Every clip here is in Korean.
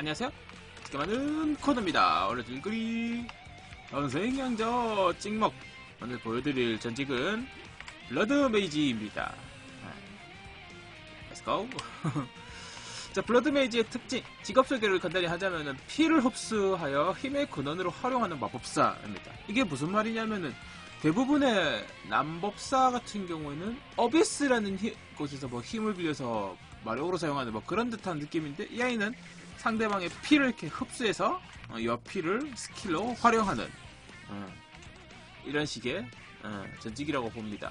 안녕하세요. 어떻게 많은 코드입니다. 오늘 들거리 연생양저 찍먹 오늘 보여드릴 전직은 블러드 메이지입니다. Let's go. 자, 블러드 메이지의 특징, 직업 소개를 간단히 하자면은 피를 흡수하여 힘의 근원으로 활용하는 마법사입니다. 이게 무슨 말이냐면은 대부분의 남법사 같은 경우에는 어비스라는 히- 곳에서 뭐 힘을 빌려서 마력으로 사용하는 뭐 그런 듯한 느낌인데 이 아이는 상대방의 피를 이렇게 흡수해서 어, 이 피를 스킬로 활용하는 어, 이런 식의 어, 전직이라고 봅니다.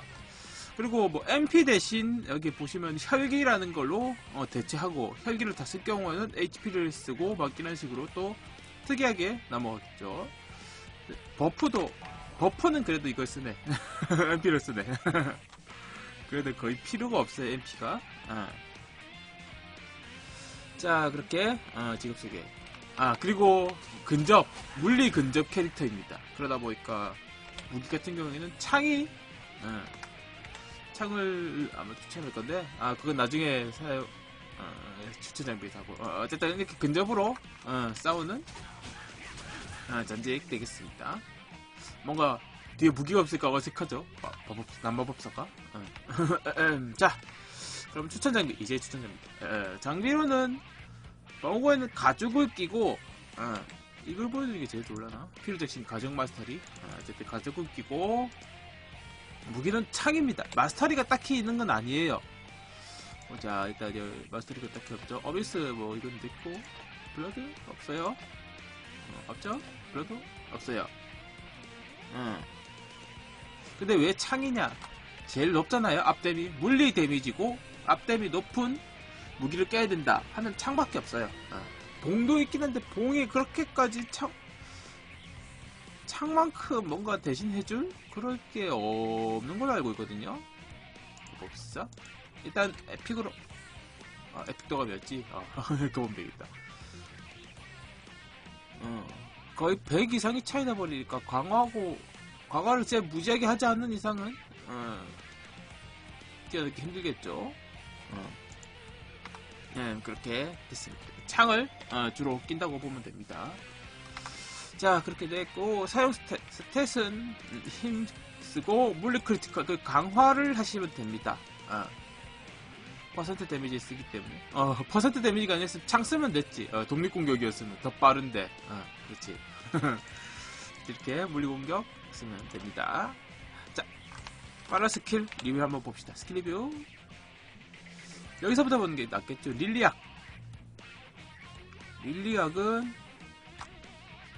그리고 뭐 MP 대신 여기 보시면 혈기라는 걸로 어, 대체하고 혈기를 다 쓸 경우에는 HP를 쓰고 막 이런 식으로 또 특이하게 넘어갔죠. 네, 버프도 버프는 그래도 이걸 쓰네. MP를 쓰네. 그래도 거의 필요가 없어요 MP가. 자 그렇게 어, 직업 소개. 아 그리고 근접 물리 근접 캐릭터입니다. 그러다 보니까 무기 같은 경우에는 창이 어, 창을 아마 추천할 건데 아 그건 나중에 사용 어, 추천 장비에서 하고 어, 어쨌든 이렇게 근접으로 어, 싸우는 어, 전직 되겠습니다. 뭔가 뒤에 무기가 없을까 어색하죠? 마- 마법, 남마법사가 어. 음, 자 그럼 추천 장비 이제 추천 장비 에, 장비로는 방어구에는 가죽을 끼고 어, 이걸 보여주는 게 제일 좋을라나? 필요적신 가죽 마스터리. 어, 어쨌든 가죽을 끼고 무기는 창입니다. 마스터리가 딱히 있는 건 아니에요. 어, 자 일단 여기 마스터리가 딱히 없죠. 어비스 뭐 이건 있고 블러드? 없어요? 어, 없죠? 블러드? 없어요. 응. 근데 왜 창이냐 제일 높잖아요 앞댐이 물리 데미지고 앞댐이 높은 무기를 깨야 된다 하면 창밖에 없어요. 어. 봉도 있긴 한데 봉이 그렇게까지 창 창만큼 뭔가 대신 해줄 그럴 게 없는 걸로 알고 있거든요. 봅시다. 일단 에픽으로 아 에픽도가 몇지? 아 보면 되겠다. 어, 거의 100 이상이 차이 나 버리니까 강화하고 강화를 진짜 무지하게 하지 않는 이상은 어, 뛰어넘기 힘들겠죠. 어. 네, 그렇게 됐습니다. 창을 어, 주로 낀다고 보면 됩니다. 자, 그렇게 됐고 사용 스탯, 스탯은 힘 쓰고 물리 크리티컬 그 강화를 하시면 됩니다. 어. 퍼센트 데미지 쓰기 때문에 어, 퍼센트 데미지가 아니었으면 창 쓰면 됐지. 어, 독립공격이었으면 더 빠른데. 어, 그렇지. 이렇게 물리 공격 쓰면 됩니다. 자, 빠른 스킬 리뷰 한번 봅시다. 스킬 리뷰. 여기서부터 보는 게 낫겠죠. 릴리악. 릴리악은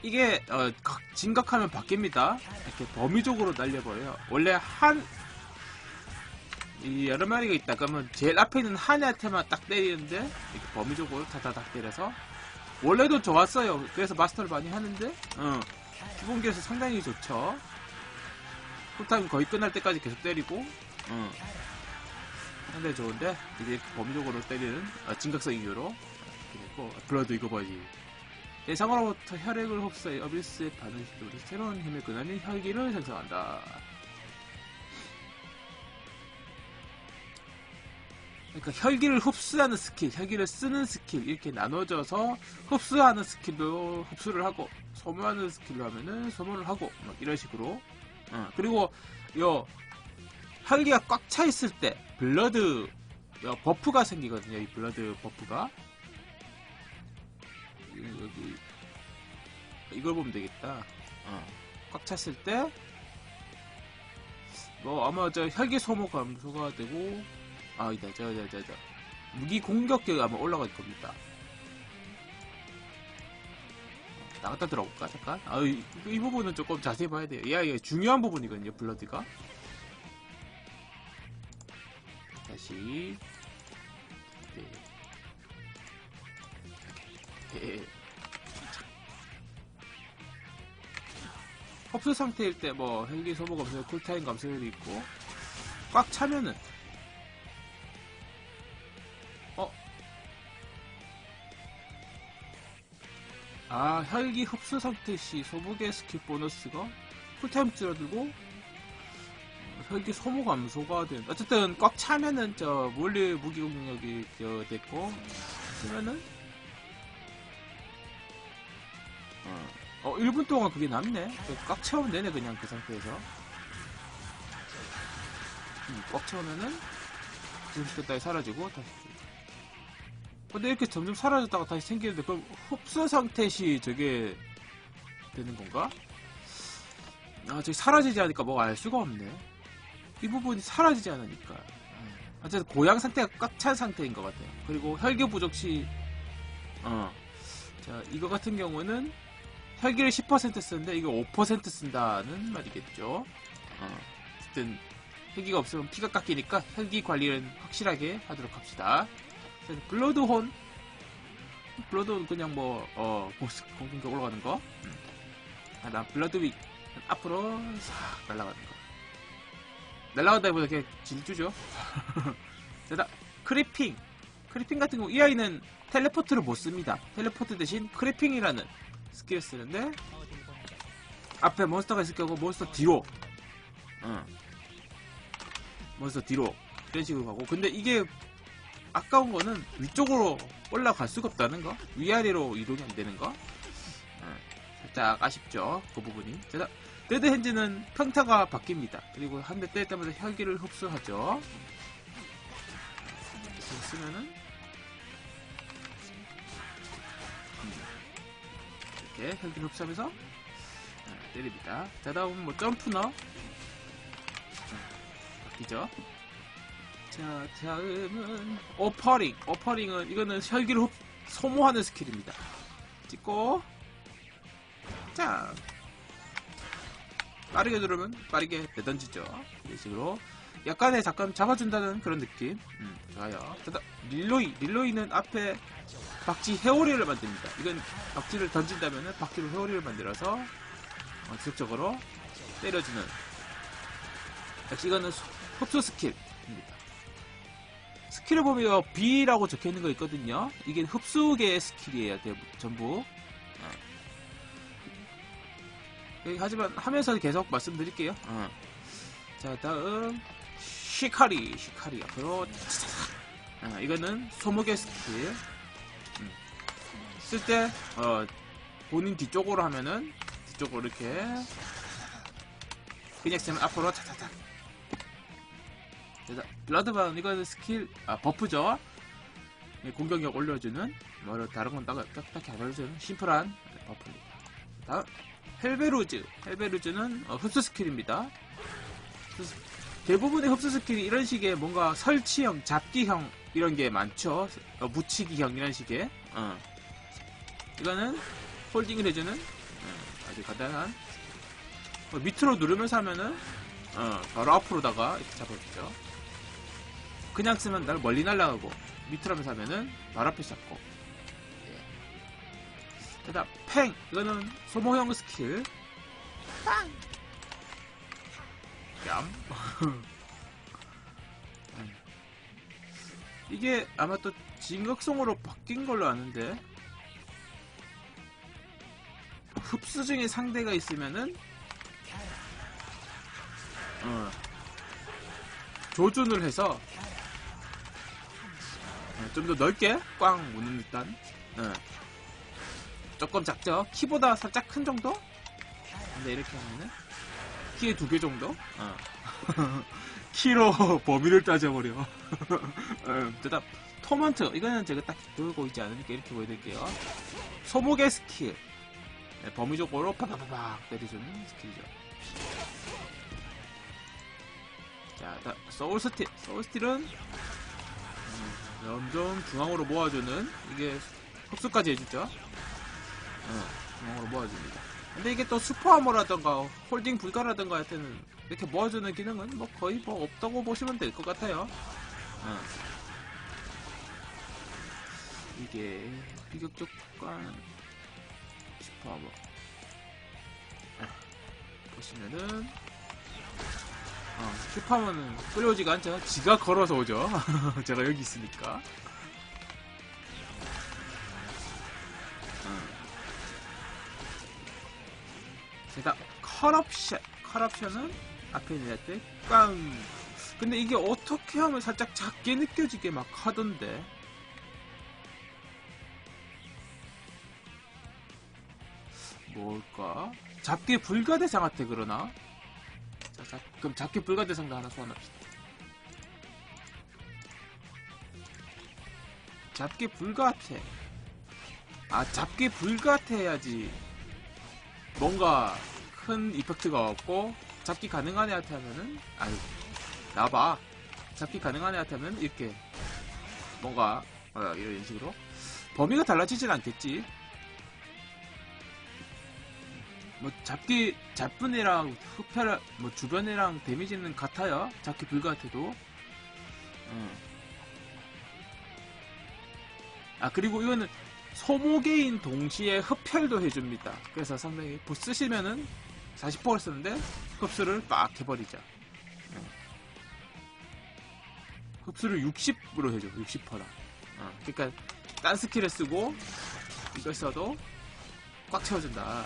이게 어, 각- 진각하면 바뀝니다. 이렇게 범위적으로 날려버려요. 원래 한, 이 여러 마리가 있다. 그러면 제일 앞에 있는 한 애한테만 딱 때리는데 이렇게 범위적으로 다다닥 때려서 원래도 좋았어요. 그래서 마스터를 많이 하는데 어, 기본기에서 상당히 좋죠. 쿨타임 거의 끝날 때까지 계속 때리고 어. 상당히 좋은데 이제 범위적으로 때리는 아, 진각성 이유로. 이렇게 됐고 블러드 이거 봐야지. 대상으로부터 혈액을 흡수해 어비스에 반응시키면서 새로운 힘의 근원인 혈기를 생성한다. 그러니까 혈기를 흡수하는 스킬, 혈기를 쓰는 스킬 이렇게 나눠져서 흡수하는 스킬도 흡수를 하고 소모하는 스킬로 하면은 소모를 하고 막 이런 식으로 어, 그리고 요 혈기가 꽉 차 있을 때 블러드 요 버프가 생기거든요. 이 블러드 버프가 이- 여기 이걸 보면 되겠다. 어, 꽉 찼을 때 뭐 아마 저 혈기 소모 감소가 되고 아 이다 저저 저저 무기 공격력이 아마 올라갈 겁니다. 나갔다 들어볼까 잠깐? 아, 이, 이 부분은 조금 자세히 봐야 돼요. 야, 이게 중요한 부분이거든요, 블러드가. 다시 네. 네. 흡수 상태일 때 뭐 헬기 소모 감소, 쿨타임 감소율이 있고 꽉 차면은 아 혈기 흡수 상태 시 소복의 스킬 보너스가 쿨타임 줄어들고 어, 혈기 소모 감소가 된 어쨌든 꽉 차면은 저 물리 무기 공격력이 저 됐고 쓰면은 어, 1분 동안 그게 남네? 꽉 채우면 되네, 그냥 그 상태에서. 음, 꽉 채우면은, 지금 따위 사라지고, 다시. 근데 이렇게 점점 사라졌다가 다시 생기는데, 그럼 흡수 상태 시 저게 되는 건가? 아, 저기 사라지지 않으니까 뭐가 알 수가 없네. 이 부분이 사라지지 않으니까. 음. 어쨌든 고양 상태가 꽉 찬 상태인 것 같아요. 그리고 혈기 부족 시, 어. 자, 이거 같은 경우는 혈기를 10% 쓰는데 이거 5% 쓴다는 말이겠죠. 어. 어쨌든 혈기가 없으면 피가 깎이니까 혈기 관리는 확실하게 하도록 합시다. 자, 블러드혼. 블러드혼 그냥 뭐, 어, 보스 공격 올라가는 거. 음. 아, 나 블러드윅 앞으로 싹 날아가는 거. 날아가다 보다 그냥 질주죠. 자, 크리핑. 크리핑 같은 경우 이 아이는 텔레포트를 못 씁니다. 텔레포트 대신 크리핑이라는 스킬을 쓰는데 앞에 몬스터가 있을 경우 몬스터 뒤로 어. 몬스터 뒤로 이런 식으로 가고 근데 이게 아까운 거는 위쪽으로 올라갈 수가 없다는 거 위아래로 이동이 안 되는 거 어. 살짝 아쉽죠 그 부분이 자, 데드 핸즈는 평타가 바뀝니다 그리고 한 대 때릴 때마다 혈기를 흡수하죠 이렇게 쓰면은 이렇게 혈기를 흡수하면서 아, 때립니다. 자 다음 뭐 점프너 자, 바뀌죠. 자 다음은 오퍼링 오퍼링은 이거는 혈기를 흡, 소모하는 스킬입니다. 찍고 자 빠르게 누르면 빠르게 내던지죠. 이런 식으로 약간의 잠깐 잡아준다는 그런 느낌. 음, 좋아요. 자, 릴로이 릴로이는 앞에 박쥐 회오리를 만듭니다. 이건 박쥐를 던진다면 박쥐로 회오리를 만들어서 어, 지속적으로 때려주는 역시 이거는 소- 흡수 스킬입니다. 스킬을 보면 B라고 적혀 있는 거 있거든요. 이게 흡수계의 스킬이에요. 전부. 어. 예, 하지만 하면서 계속 말씀드릴게요. 어. 자 다음 시카리 시카리 앞으로. 어, 이거는 소목의 스킬. 쓸때 어, 본인 뒤쪽으로 하면은 뒤쪽으로 이렇게 그냥 쓰면 앞으로 차차차 그래서 블러드바운 이거는 스킬 아 버프죠. 예, 공격력 올려주는 뭐 다른 건 딱, 딱, 딱히 안 올려주는 심플한 버프입니다. 다음 헬베루즈. 헬베루즈는 어, 흡수 스킬입니다. 흡수- 대부분의 흡수 스킬이 이런 식의 뭔가 설치형 잡기형 이런 게 많죠. 어, 묻히기형 이런 식의. 어. 이거는 홀딩을 해주는 어, 아주 간단한. 어, 밑으로 누르면서 하면은 어, 바로 앞으로다가 잡아주죠 그냥 쓰면 날 멀리 날아가고 밑으로 하면은 바로 앞에 잡고 예. 그다음 팽 이거는 소모형 스킬 빵얌 음. 이게 아마 또 진격성으로 바뀐 걸로 아는데 흡수 중에 상대가 있으면은 어, 조준을 해서 어, 좀 더 넓게 꽝 무는 듯한 어, 조금 작죠? 키보다 살짝 큰 정도? 근데 이렇게 하면은 키의 두 배 정도? 어. 키로 범위를 따져버려. 어, 그다음 토먼트 이거는 제가 딱 들고 있지 않으니까 이렇게 보여드릴게요. 소목의 스킬. 네, 범위적으로 파파파박 때려주는 스킬이죠. 자, 다, 소울스틸. 소울스틸은 음, 점점 중앙으로 모아주는 이게 흡수까지 해주죠. 어, 중앙으로 모아줍니다. 근데 이게 또 슈퍼하머라던가 홀딩 불가라던가 할 때는 이렇게 모아주는 기능은 뭐 거의 뭐 없다고 보시면 될 것 같아요. 어. 이게 비격적관 슈퍼하머 아, 보시면은 어, 슈퍼하머는 끌려오지가 않죠 지가 걸어서 오죠 제가 여기 있으니까 어. 제가 컬업션 컬업션은 앞에 있는 때꽝 근데 이게 어떻게 하면 살짝 작게 느껴지게 막 하던데 뭘까? 잡기 불가 대상한테 그러나? 자, 잡, 그럼 잡기 불가 대상도 하나 소환합시다. 잡기 불가태. 아, 잡기 불가태 해야지. 뭔가 큰 이펙트가 없고, 잡기 가능한 애한테 하면은, 아유, 나봐. 잡기 가능한 애한테 하면 이렇게, 뭔가, 어, 이런 식으로. 범위가 달라지진 않겠지. 뭐, 잡기, 잡은 애랑 흡혈, 뭐, 주변 애랑 데미지는 같아요. 잡기 불가태도. 어. 아 그리고 이거는 소모개인 동시에 흡혈도 해줍니다. 그래서 상당히 보 쓰시면은 40%를 쓰는데 흡수를 빡 해버리죠. 어. 흡수를 60으로 해줘. 60%라. 어. 그러니까 딴 스킬을 쓰고 이걸 써도 꽉 채워준다.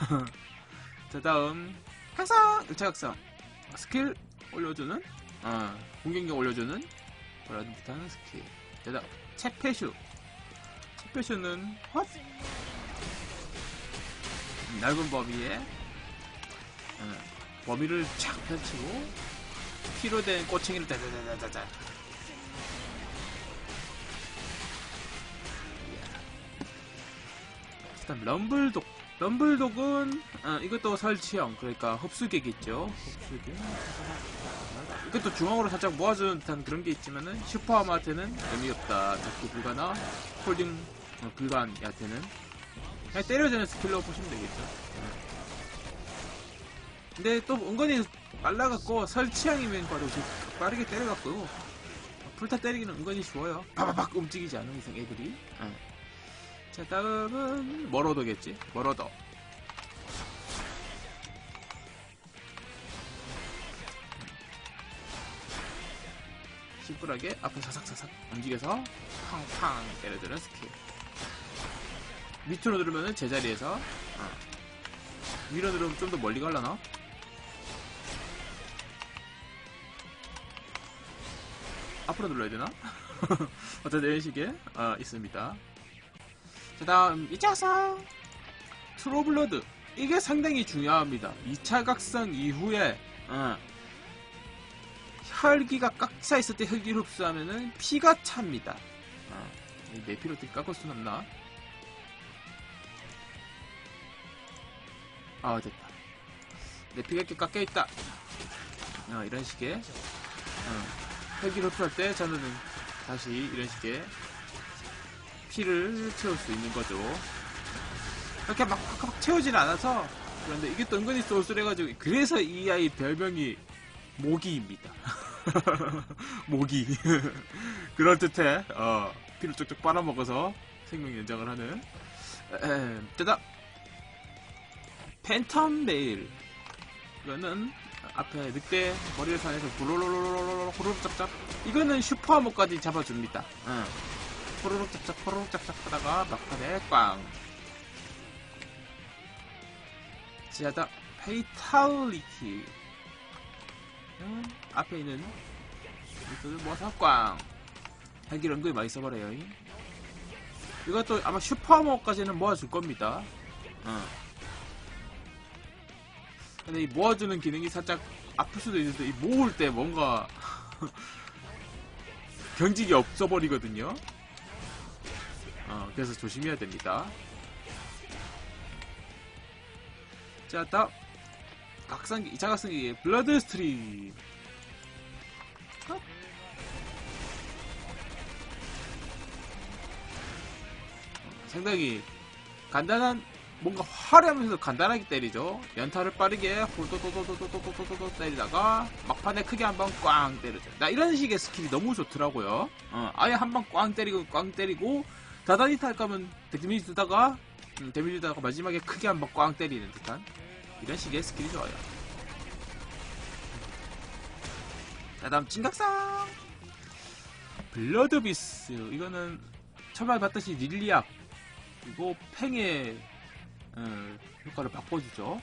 자 다음. 항상 1차 각성 스킬 올려주는? 어, 공격력 올려주는? 그런 듯한 스킬. 자 다음 채페슈. 스페셜은 헛! 넓은 범위에 어, 범위를 쫙 펼치고 피로 된 꼬챙이를 다다다다다다. 일단 럼블 독 럼블독은 어, 이것도 설치형 그러니까 흡수객이죠. 흡수객. 이것도 중앙으로 살짝 모아주는 듯한 그런 게 있지만은 슈퍼아마한테는 의미 없다. 잡기 불가나 홀딩 어, 불가한테는. 그냥 때려주는 스킬로 보시면 되겠죠. 네. 근데 또 은근히 빨라갖고 설치형이면 바로 빠르게 때려갖고 풀타 때리기는 은근히 쉬워요. 바바박 움직이지 않은 이상 애들이. 네. 자 다음은 머러더겠지 머러더 심플하게 앞에 사삭사삭 움직여서 팡팡 때려주는 스킬 밑으로 누르면은 제자리에서 어. 위로 누르면 좀 더 멀리 갈라나? 앞으로 눌러야 되나? 어쨌든 이런 식의 어, 있습니다 자 다음 2차선 트로블러드 이게 상당히 중요합니다 2차 각성 이후에 어, 혈기가 꽉 차 있을 때 혈기를 흡수하면은 피가 찹니다. 어, 내 피로 어떻게 깎을 순 없나? 아 됐다. 내 피가 이렇게 깎여 있다. 어, 이런 식의 어, 혈기를 흡수할 때 저는 다시 이런 식의 피를 채울 수 있는 거죠. 이렇게 막, 막, 막 채우지는 않아서 그런데 이게 또 은근히 쏠쏠해가지고 그래서 이 아이 별명이 모기입니다. 모기. 그럴듯해. 어, 피를 쪽쪽 빨아먹어서 생명 연장을 하는. 뜨다. 팬텀 메일. 이거는 앞에 늑대 머리를 산에서 블로로로로로로 호로록 짭짭. 이거는 슈퍼하모까지 잡아줍니다. 응. 호로록 짭짭 호로록 짭짭 하다가 막판에 꽝. 지하다 페이탈리티. 음, 앞에 있는 이것을 모아서 꽝 헬기를 은근히 많이 써버려요 이것도 아마 슈퍼모까지는 모아줄 겁니다 어. 근데 이 모아주는 기능이 살짝 아플 수도 있는데 이 모을 때 뭔가 경직이 없어버리거든요 어, 그래서 조심해야 됩니다 자 다음 각성기, 2차 각성기, 블러드 스트림. 상당히 간단한, 뭔가 화려하면서 간단하게 때리죠. 연타를 빠르게 홀도도도도도도도도도 때리다가 막판에 크게 한 방 꽝 때리죠. 나 이런 식의 스킬이 너무 좋더라고요. 어, 아예 한 방 꽝 때리고 꽝 때리고 다다니 탈 거면 데미지 주다가 음, 데미지 주다가 마지막에 크게 한방꽝 때리는 듯한 이런 식의 스킬이 좋아요. 자, 다음 찐각상! 블러드비스. 이거는 처음에 봤듯이 릴리악, 그리고 팽의 어, 효과를 바꿔주죠.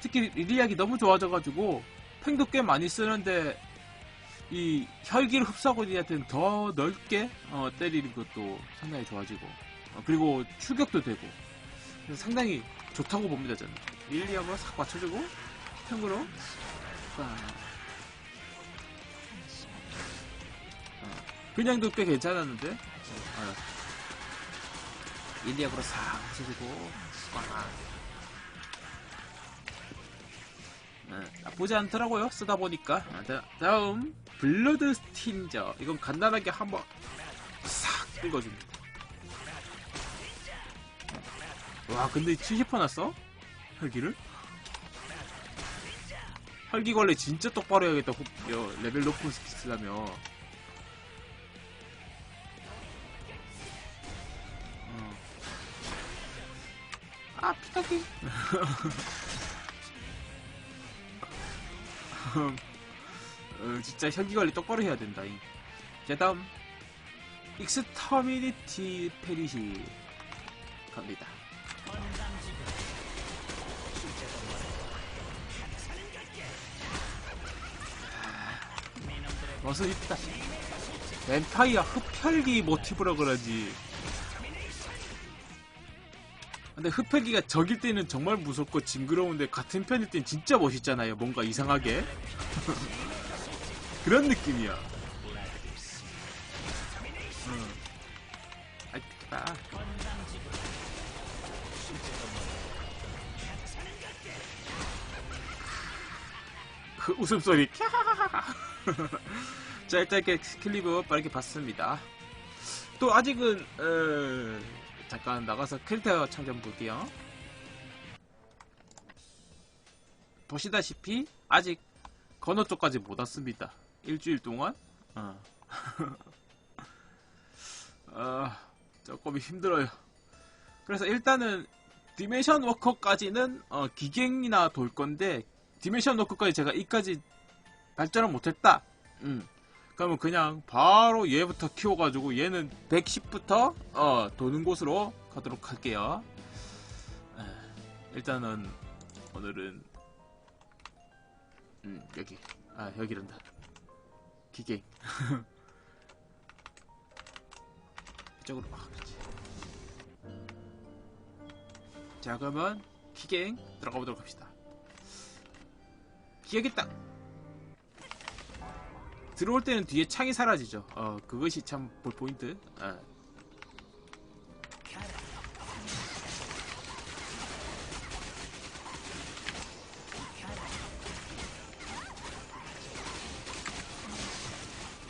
특히 릴리악이 너무 좋아져가지고 팽도 꽤 많이 쓰는데 이 혈기를 흡수하고 있는 더 넓게 어, 때리는 것도 상당히 좋아지고 어, 그리고 추격도 되고 그래서 상당히 좋다고 봅니다 저는 릴리하고 싹 맞춰주고 탱으로 아. 어, 그냥도 꽤 괜찮았는데 아, 릴리하고로 싹 맞춰주고 꽉. 나쁘지 않더라고요 쓰다 보니까 아, 다, 다음 블러드 스틴저 이건 간단하게 한번 싹 읽어줍니다 와 근데 70% 났어? 혈기를? 혈기 관리 진짜 똑바로 해야겠다 호- 여, 레벨 높은 스키스라면 어. 아 피카기 어, 진짜 혈기 관리 똑바로 해야 된다. 잉. 자, 다음. 익스터미니티 페리시 갑니다. 멋은 있다. 뱀파이어 흡혈기 모티브라 그러지. 근데 흡혈기가 적일 때는 정말 무섭고 징그러운데 같은 편일 땐 진짜 멋있잖아요. 뭔가 이상하게. 그런 느낌이야. 응. 아이, 봐. 그 웃음소리. 자, 일단 이렇게 클리브 빠르게 봤습니다. 또 아직은, 어, 잠깐 나가서 캐릭터 창좀 볼게요. 보시다시피, 아직 건너 쪽까지 못 왔습니다. 일주일 동안. 어. 아, 조금 힘들어요. 그래서 일단은 디멘션 워커까지는 어, 기갱이나 돌 건데 디멘션 워커까지 제가 이까지 발전을 못했다. 음. 그러면 그냥 바로 얘부터 키워가지고 얘는 110부터 어, 도는 곳으로 가도록 할게요. 에, 일단은 오늘은 음, 여기. 아 여기란다. 기계. 이쪽으로 아 그렇지. 자 그러면 기갱 들어가 보도록 합시다. 기억이 딱 들어올 때는 뒤에 창이 사라지죠 어 그것이 참 볼 포인트 아.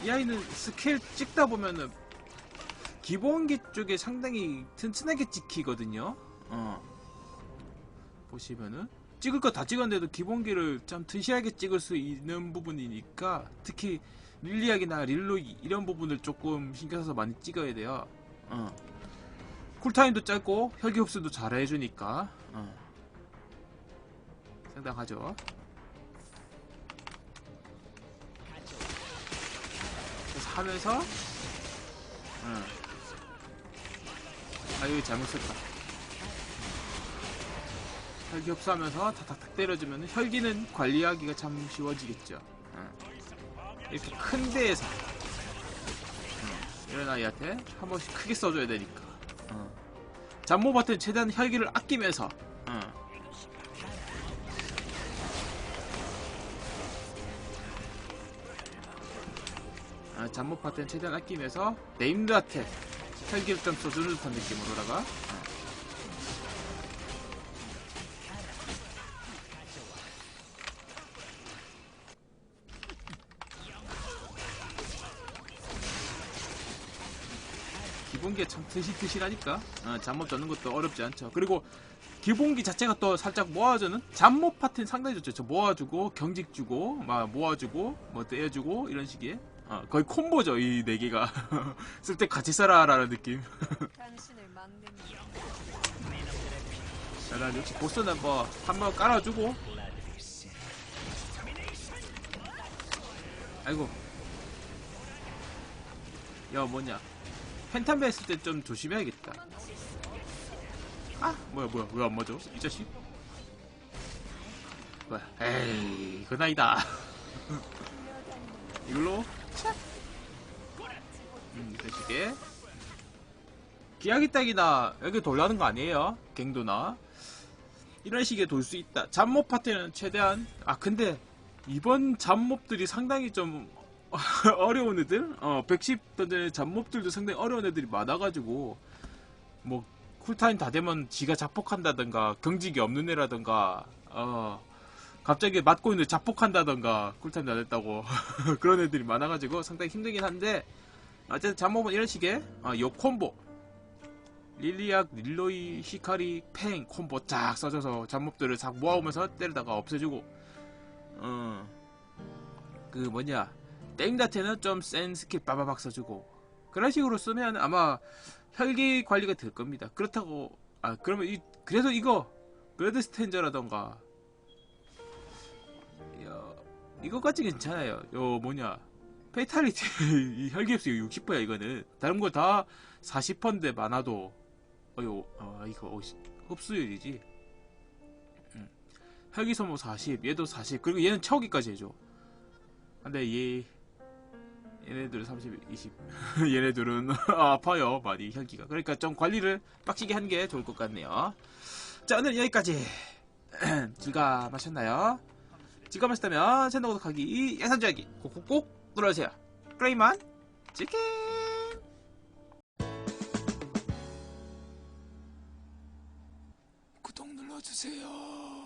이 아이는 스케일 찍다 보면은 기본기 쪽에 상당히 튼튼하게 찍히거든요. 어. 보시면은 찍을 거 다 찍었는데도 기본기를 참 튼실하게 찍을 수 있는 부분이니까 특히 릴리악이나 릴로 이런 부분을 조금 신경 써서 많이 찍어야 돼요. 어. 쿨타임도 짧고 혈기 흡수도 잘 해주니까 어. 상당하죠. 그래서 하면서 응. 아 여기 잘못 썼다 혈기 흡수하면서 탁탁탁 때려주면 혈기는 관리하기가 참 쉬워지겠죠 응. 이렇게 큰 데에서 응. 이런 아이한테 한 번씩 크게 써줘야 되니까 응. 잠모밭은 최대한 혈기를 아끼면서 응. 아, 잠못 파트는 최대한 아끼면서 네임드한테 혈기를 좀 써주는 듯한 느낌으로다가 어. 기본기가 참 드실드실하니까 어, 잠못 잡는 것도 어렵지 않죠. 그리고 기본기 자체가 또 살짝 모아주는 잠못 파트는 상당히 좋죠. 저 모아주고 경직 주고 막 모아주고 뭐 떼어주고 이런 식의 어, 거의 콤보죠 이 네 개가. 쓸 때 같이 써라라는 느낌. 자, 난 역시 보스는 뭐 한번 깔아주고. 아이고. 야 뭐냐 펜타메 했을 때 좀 조심해야겠다. 아 뭐야 뭐야 왜 안 맞아? 이 자식? 뭐야 에이 그건 아니다. 이걸로? 착 음, 되시게 기하기 딱이나 여기 돌라는 거 아니에요? 갱도나? 이런 식의 돌 수 있다. 잡몹 파티는 최대한 아 근데 이번 잡몹들이 상당히 좀 어려운 애들, 어 110 던전의 잡몹들도 상당히 어려운 애들이 많아가지고 뭐 쿨타임 다 되면 지가 자폭한다던가 경직이 없는 애라던가 어 갑자기 맞고 있는데 자폭한다던가 쿨타임 다 됐다고 그런 애들이 많아가지고 상당히 힘들긴 한데 어쨌든 잡몹은 이런 식의 어, 요 콤보. 릴리악, 릴로이, 히카리, 팽 콤보 쫙 써줘서 잡몹들을 싹 모아오면서 때리다가 없애주고 어, 그 뭐냐 땡다테는 좀 센 스킬 빠바박 써주고 그런 식으로 쓰면 아마 혈기 관리가 될 겁니다. 그렇다고 아 그러면 이 그래서 이거 브레드 스탠저라던가 야, 이거까지 괜찮아요. 요 뭐냐 페이탈리티 이 혈기 흡수 60%야 이거는 다른 거 다 40%인데 많아도 어요 아 이거 어, 씨, 흡수율이지. 음. 혈기 소모 40 얘도 40 그리고 얘는 채우기까지 해줘. 근데 얘 얘네들은 30, 20 얘네들은 아파요 많이 혈기가. 그러니까 좀 관리를 빡시게 하는 게 좋을 것 같네요. 자 오늘 여기까지. 즐거우셨나요? 즐거우셨다면 채널 구독하기 예산 조약기 꼭꼭꼭 눌러주세요. 그레이만 치킨 눌러주세요